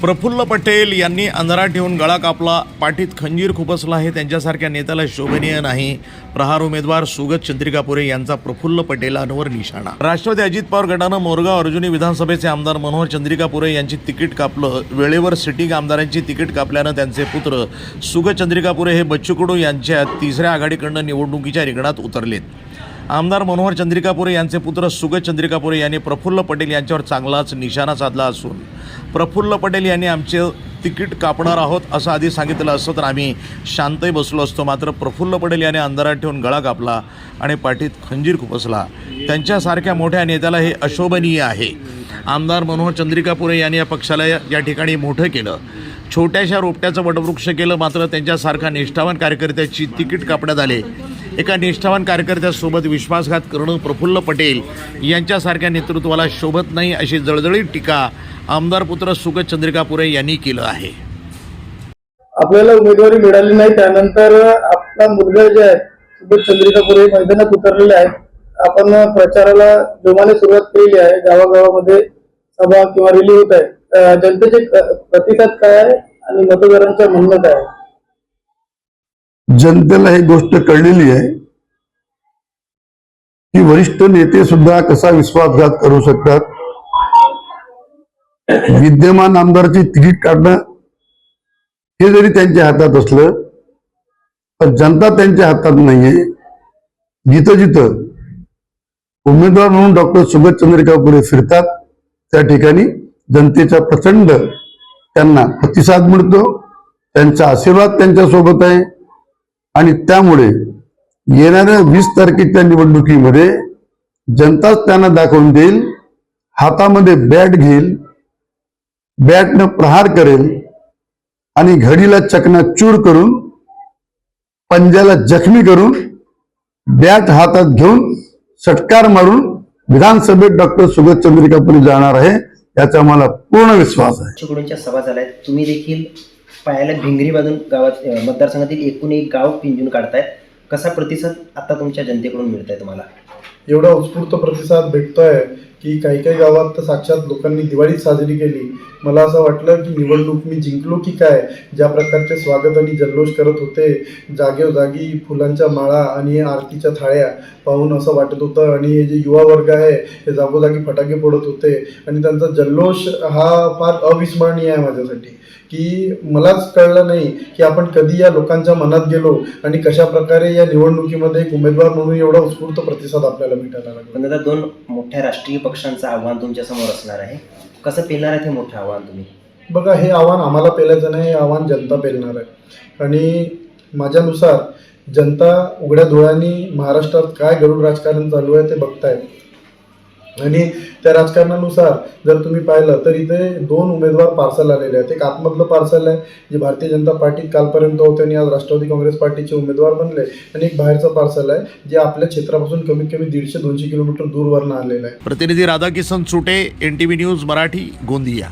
प्रफुल्ल पटेल यांनी अंधारात ठेवून गळा कापला. पाठीत खंजीर खुपसला आहे. त्यांच्यासारख्या नेत्याला शोभनीय नाही. प्रहार उमेदवार सुगत चंद्रिकापुरे यांचा प्रफुल्ल पटेलांवर निशाणा. राष्ट्रवादी अजित पवार गटानं मोरगाव अर्जुनी विधानसभेचे आमदार मनोहर चंद्रिकापुरे यांची तिकीट कापलं. वेळेवर सिटिंग आमदारांची तिकीट कापल्यानं त्यांचे पुत्र सुगत चंद्रिकापुरे हे बच्चू कडू यांच्या तिसऱ्या आघाडीकडनं निवडणुकीच्या रिंगणात उतरलेत. आमदार मनोहर चंद्रिकापुरे यांचे पुत्र सुगत चंद्रिकापुरे यांनी प्रफुल्ल पटेल यांच्यावर चांगलाच निशाणा साधला असून प्रफुल्ल पटेल यांनी आमचे तिकीट कापणार आहोत असं आधी सांगितलं असतं तर आम्ही शांतही बसलो असतो. मात्र प्रफुल्ल पटेल यांनी अंधारात ठेवून गळा कापला आणि पाठीत खंजीर खुपसला. त्यांच्यासारख्या मोठ्या नेत्याला हे अशोभनीय आहे. आमदार मनोहर चंद्रिकापुरे यांनी या पक्षाला या या ठिकाणी मोठं केलं. छोट्याशा रोपट्याचं वटवृक्ष केलं मात्र त्यांच्यासारखा निष्ठावान कार्यकर्त्याची तिकीट कापण्यात आले. एका निष्ठावान कार्यकर्त्यासोबत विश्वासघात करणं प्रफुल्ल पटेल यांच्यासारख्या नेतृत्वाला शोभत नाही अशी जळजळीत टीका आमदार पुत्र सुगत चंद्रिकापुरे यांनी केलं आहे. आपल्याला उमेदवारी मिळाली नाही त्यानंतर आपला मुलगा जे आहे सुबोध चंद्रिकापुरे मैदानात उतरलेले आहेत आपण प्रचाराला जोमाने सुरुवात केलेली आहे. गावागावामध्ये सभा किंवा रॅली होत आहे. जनतेचे प्रतिसाद काय आहे? आणि मतदारांचं म्हणणं काय जनतेला ही गोष्ट कळलेली आहे. की वरिष्ठ नेते सुद्धा कसा विश्वासघात करू शकतात? विद्यमान आमदारची तिकीट काढणं हे जरी त्यांच्या हातात असलं पण जनता त्यांच्या हातात नाहीये. जिथं जिथं उमेदवार म्हणून डॉक्टर सुगत चंद्रिका पुढे फिरतात त्या ठिकाणी जनतेचा प्रचंड त्यांना प्रतिसाद मिळतो त्यांचा आशीर्वाद त्यांच्यासोबत आहे. आणि त्यामुळे येणाऱ्या वीस तारखेच्या निवडणुकीमध्ये जनताच त्यांना दाखवून देईल हातामध्ये बॅट घेईल बॅटनं प्रहार करेल आणि घडीला चकनाचूर करून पंजाला जखमी करून बॅट हातात घेऊन षटकार मारून विधानसभेत डॉक्टर सुगत चंद्रिकापुरी जाणार आहे. याचा मला पूर्ण विश्वास आहे. चिकडूंच्या सभा झाल्या आहेत तुम्ही देखील पायाला भिंगरी बांधून गावात अं, मतदारसंघातील एकूण एक गाव पिंजून काढतायत. कसा प्रतिसाद आता तुमच्या जनतेकडून मिळत आहे तुम्हाला? एवढा उत्स्फूर्त प्रतिसाद भेटतोय की काही काही गावात तर साक्षात लोकांनी दिवाळी साजरी केली. मला असं वाटलं की निवडणूक मी जिंकलो की काय? ज्या प्रकारचे स्वागत आणि जल्लोष करत होते जागेजागी फुलांच्या माळा आणि आरतीच्या थाळ्या पाहून असं वाटत होतं. आणि हे जे युवा वर्ग आहे हे जागोजागी फटाके फोडत होते. आणि त्यांचा जल्लोष हा फार अविस्मरणीय आहे माझ्यासाठी. की मलाच कळलं नाही की आपण कधी या लोकांच्या मनात गेलो आणि कशा प्रकारे या निवडणुकीमध्ये एक उमेदवार म्हणून एवढा उत्स्फूर्त प्रतिसाद आपल्याला भेटायला लागला. पण आता दोन मोठ्या राष्ट्रीय पक्षांचं आव्हान तुमच्यासमोर असणार आहे. कसं पेलणार आहे ते मोठं आव्हान तुम्ही? बघा हे आव्हान आम्हाला पेलायचं नाही हे आव्हान जनता पेलणार आहे. आणि माझ्यानुसार जनता उघड्या डोळ्यांनी महाराष्ट्रात काय गरुड राजकारण चालू आहे ते बघतायत. आणि त्या राजकारणानुसार जर तुम्ही पाहिलं तर इथे दोन उमेदवार पार्सल आलेले आहेत. एक आतमधलं पार्सल आहे जे भारतीय जनता पार्टीत कालपर्यंत होते आणि आज राष्ट्रवादी काँग्रेस पार्टीचे उमेदवार बनले. आणि एक बाहेरचं पार्सल आहे जे आपल्या क्षेत्रापासून कमीत कमी दीडशे दोनशे किलोमीटर दूरवरनं आलेलं आहे. प्रतिनिधी Radhakishan Sute N T V news Marathi Gondia.